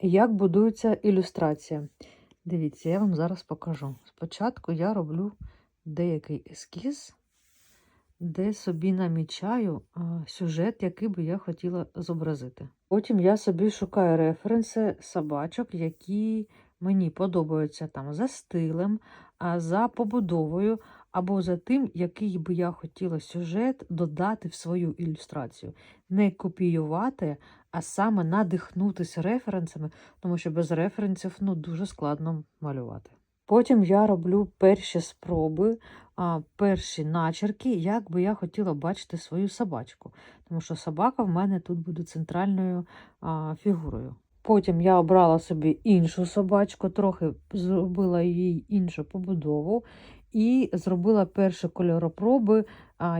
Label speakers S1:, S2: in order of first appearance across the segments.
S1: Як будується ілюстрація? Дивіться, я вам зараз покажу. Спочатку я роблю деякий ескіз, де собі намічаю сюжет, який би я хотіла зобразити. Потім я собі шукаю референси собачок, які мені подобаються там за стилем, а, за побудовою, або за тим, який би я хотіла сюжет додати в свою ілюстрацію. Не копіювати, а саме надихнутися референсами, тому що без референсів ну, дуже складно малювати. Потім я роблю перші спроби, перші начерки, як би я хотіла бачити свою собачку, тому що собака в мене тут буде центральною фігурою. Потім я обрала собі іншу собачку, трохи зробила їй іншу побудову і зробила перші кольоропроби,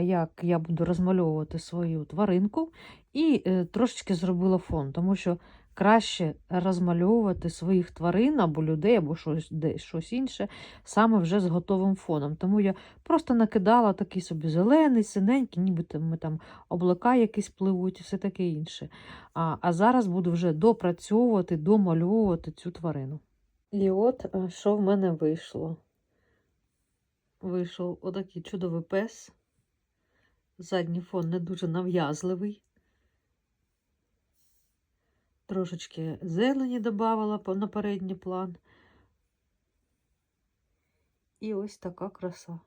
S1: як я буду розмальовувати свою тваринку, і е, трошечки зробила фон, тому що краще розмальовувати своїх тварин або людей, або щось, де, щось інше, саме вже з готовим фоном. Тому я просто накидала такий собі зелений, синенький, ніби там, там облака якісь пливуть і все таке інше. А, а зараз буду вже допрацьовувати, домальовувати цю тварину. І от е, що в мене вийшло. Вийшов отакий чудовий пес. Задній фон не дуже нав'язливий. Трошечки зелені додавала на передній план. І ось така краса.